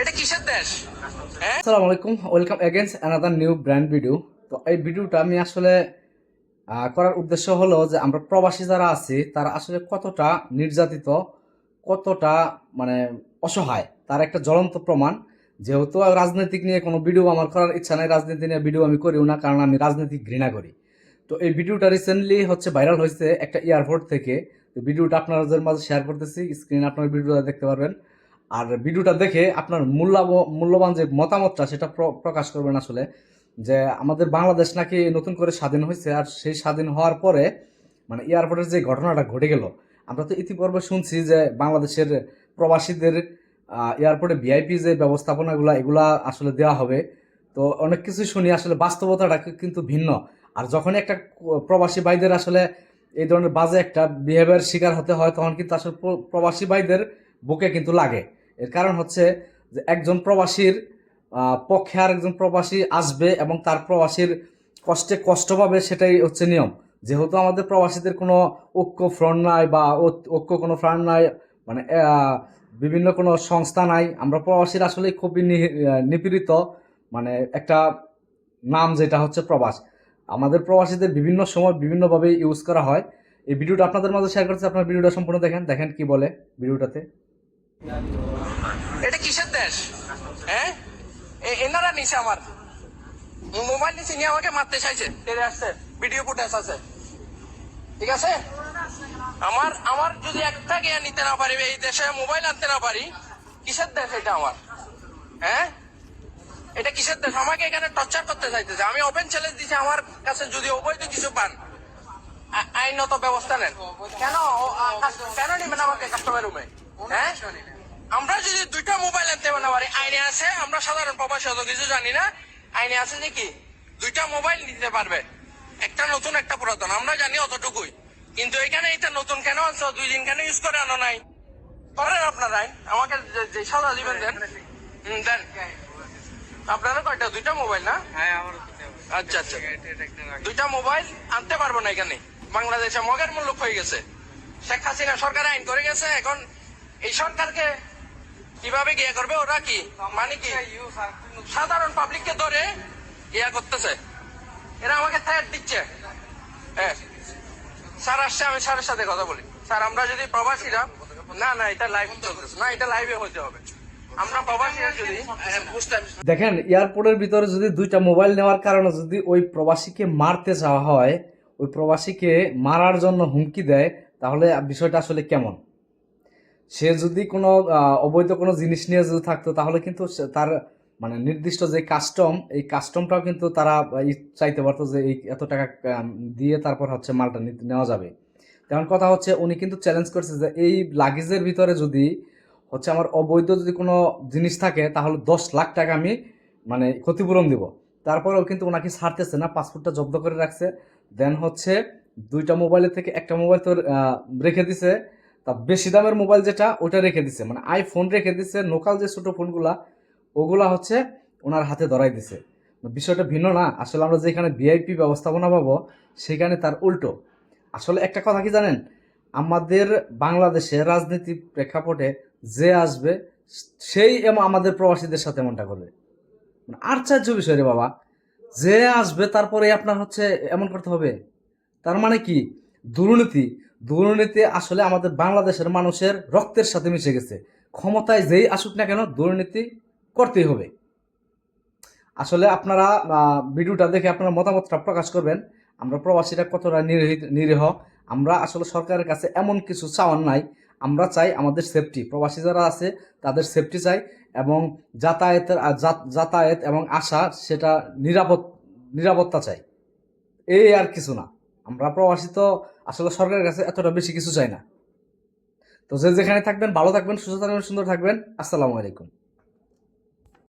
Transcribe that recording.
এটা কিসের দেশ? হ্যাঁ? আসসালামু আলাইকুম welcome again another new brand video তো এই ভিডিওটা আমি আসলে করার উদ্দেশ্য হলো যে আমরা প্রবাসী যারা আছি, তারা আসলে কতটা নির্যাতিত, কতটা মানে অসহায়, তার একটা জ্বলন্ত প্রমাণ। যেহেতু রাজনৈতিক নিয়ে কোনো ভিডিও আমার করার ইচ্ছা নেই, রাজনীতি নিয়ে ভিডিও আমি করিও না, কারণ আমি রাজনীতি ঘৃণা করি। তো এই ভিডিওটা রিসেন্টলি হচ্ছে ভাইরাল হয়েছে একটা এয়ারপোর্ট থেকে। তো ভিডিওটা আপনাদের মাঝে শেয়ার করতেছি স্ক্রিনে আপনার ভিডিওটা দেখতে পারবেন। আর ভিডিওটা দেখে আপনার মূল্যাব, মূল্যবান যে মতামতটা সেটা প্র- প্রকাশ করবেন আসলে, যে আমাদের বাংলাদেশ নাকি নতুন করে স্বাধীন হয়েছে আর সেই স্বাধীন হওয়ার পরে মানে এয়ারপোর্টের যে ঘটনাটা ঘটে গেল, আমরা তো ইতিপূর্বে শুনছি যে বাংলাদেশের প্রবাসীদের এয়ারপোর্টে ভিআইপি যে ব্যবস্থাপনাগুলো, এগুলা আসলে দেওয়া হবে। তো অনেক কিছু শুনি আসলে বাস্তবতাটা কিন্তু ভিন্ন। আর যখন একটা প্রবাসী ভাইদের আসলে এই ধরনের বাজে একটা বিহেভিয়ার শিকার হতে হয়, তখন কিন্তু আসলে প্র- প্রবাসী ভাইদের বুকে কিন্তু লাগে। এর কারণ হচ্ছে যে একজন প্রবাসীর পক্ষে আর একজন প্রবাসী আসবে এবং তার প্রবাসীর কষ্টে কষ্ট পাবে সেটাই হচ্ছে নিয়ম। যেহেতু আমাদের প্রবাসীদের কোনো ঐক্য ফ্রন্ট নাই বা ঐক্য কোনো ফ্রন্ট নাই মানে বিভিন্ন কোনো সংস্থা নাই, আমরা প্রবাসীর আসলে খুবই নিপীড়িত মানে একটা নাম যেটা হচ্ছে প্রবাস। আমাদের প্রবাসীদের বিভিন্ন সময় বিভিন্নভাবে ইউজ করা হয়। এই ভিডিওটা আপনাদের মাঝে শেয়ার করছি, আপনার ভিডিওটা সম্পূর্ণ দেখেন দেখেন কি বলে ভিডিওটাতে। এটা কিসের দেশ? হ্যাঁ? এনারা নিছে আমার। মোবাইল নিচে নিয়ে আমাকে মারতে চাইছে। তেরে আসছে ভিডিও ফুটেজ আছে। ঠিক আছে? আমার আমার যদি একটা জ্ঞান নিতে না পারি, এই দেশে মোবাইল আনতে না পারি, কিসের দেশ এটা আমার? হ্যাঁ? এটা কিসের দেশ? আমাকে এখানে টর্চার করতে চাইতেছে। আমি ওপেন চ্যালেঞ্জ দিছি আমার কাছে, যদি অবৈধ কিছু পান। আইনত ব্যবস্থা নেন। কেন? কেন নিবেন আমাকে কাস্টমার রুমে হ্যাঁ আমরা যদি দুইটা মোবাইল আনতে না পারি আইনে আছে আমরা সাধারণ প্রবাসী অত কিছু জানি না। আইনে আছে যে কি? দুইটা মোবাইল নিতে পারবে। একটা নতুন একটা পুরাতন। আমরা জানি অতটুকুই। কিন্তু এখানে এটা নতুন কেন আনছো? দুই দিন কেন ইউজ করে আনো নাই? করেন আপনারাই আমাকে যে- দিবেন দেন। দেন। আপনারা কয়টা? দুইটা মোবাইল না? আচ্ছা আচ্ছা। দুইটা মোবাইল আনতে পারব না এখানে। বাংলাদেশে মগের মূল্য হয়ে গেছে। শেখ হাসিনা সরকার আইন করে গেছে এখন এই সরকারকে কীভাবে গিয়ে করবে? ওরা কি? মানে কি? সাধারণ পাবলিককে ধরে ইয়া করতেছে। এরা আমাকে থ্রেট দিচ্ছে। হ্যাঁ স্যার আসছে, আমি স্যারের সাথে কথা বলি। স্যার, আমরা যদি প্রবাসীরা না না এটা লাইভ চলতেছে। না, এটা লাইভে হতে হবে। দেখেন, এয়ারপোর্টের ভিতরে যদি দুইটা মোবাইল নেওয়ার কারণে যদি ওই প্রবাসীকে মারতে চাওয়া হয়, ওই প্রবাসীকে মারার জন্য হুমকি দেয়, তাহলে বিষয়টা আসলে কেমন? সে যদি কোনো অবৈধ কোনো জিনিস নিয়ে যদি থাকতো তাহলে কিন্তু তার মানে নির্দিষ্ট যে কাস্টম এই কাস্টমটাও কিন্তু তারা চাইতে পারতো যে এই এত টাকা দিয়ে তারপর হচ্ছে মালটা নেওয়া যাবে। তেমন কথা হচ্ছে উনি কিন্তু চ্যালেঞ্জ করছে যে এই লাগেজের ভিতরে যদি হচ্ছে আমার অবৈধ যদি কোনো জিনিস থাকে তাহলে দশ লাখ টাকা আমি মানে ক্ষতিপূরণ দিব। তারপরেও কিন্তু ওনাকে ছাড়তেছে না পাসপোর্টটা জব্দ করে রাখছে। দেন হচ্ছে দুইটা মোবাইলের থেকে একটা মোবাইল তো আহ, রেখে দিছে। তা বেশি দামের মোবাইল যেটা ওটা রেখে দিছে। মানে আইফোন রেখে দিছে লোকাল যে ছোটো ফোনগুলা, ওগুলা হচ্ছে ওনার হাতে ধরাই দিছে। বিষয়টা ভিন্ন না। আসলে আমরা যেখানে ভিআইপি ব্যবস্থাপনা পাবো, সেখানে তার উল্টো। আসলে একটা কথা কি জানেন? আমাদের বাংলাদেশের রাজনীতি প্রেক্ষাপটে যে আসবে, সেই আমাদের প্রবাসীদের সাথে এমনটা করবে। মানে আশ্চর্য বিষয় রে বাবা। যে আসবে, তারপরে আপনার হচ্ছে এমন করতে হবে। তার মানে কি? দুর্নীতি দুর্নীতি আসলে আমাদের বাংলাদেশের মানুষের রক্তের সাথে মিশে গেছে। ক্ষমতায় যেই আসুক না কেন দুর্নীতি করতেই হবে। আসলে আপনারা ভিডিওটা দেখে আপনারা মতামতটা প্রকাশ করবেন। আমরা প্রবাসীরা কতটা নিরীহ নিরীহ? আমরা আসলে সরকারের কাছে এমন কিছু চাওয়ার নাই। আমরা চাই আমাদের সেফটি প্রবাসী যারা আছে, তাদের সেফটি চাই এবং যাতায়াতের যাতায়াত এবং আসা, সেটা নিরাপদ, নিরাপত্তা চাই। এই আর কিছু না। আমরা প্রবাসী তো আসলে সরকারের কাছে এতটা বেশি কিছু চাই না। তো যে যেখানে থাকবেন, ভালো থাকবেন, সুস্থ থাকবেন, সুন্দর থাকবেন। আসসালামু আলাইকুম।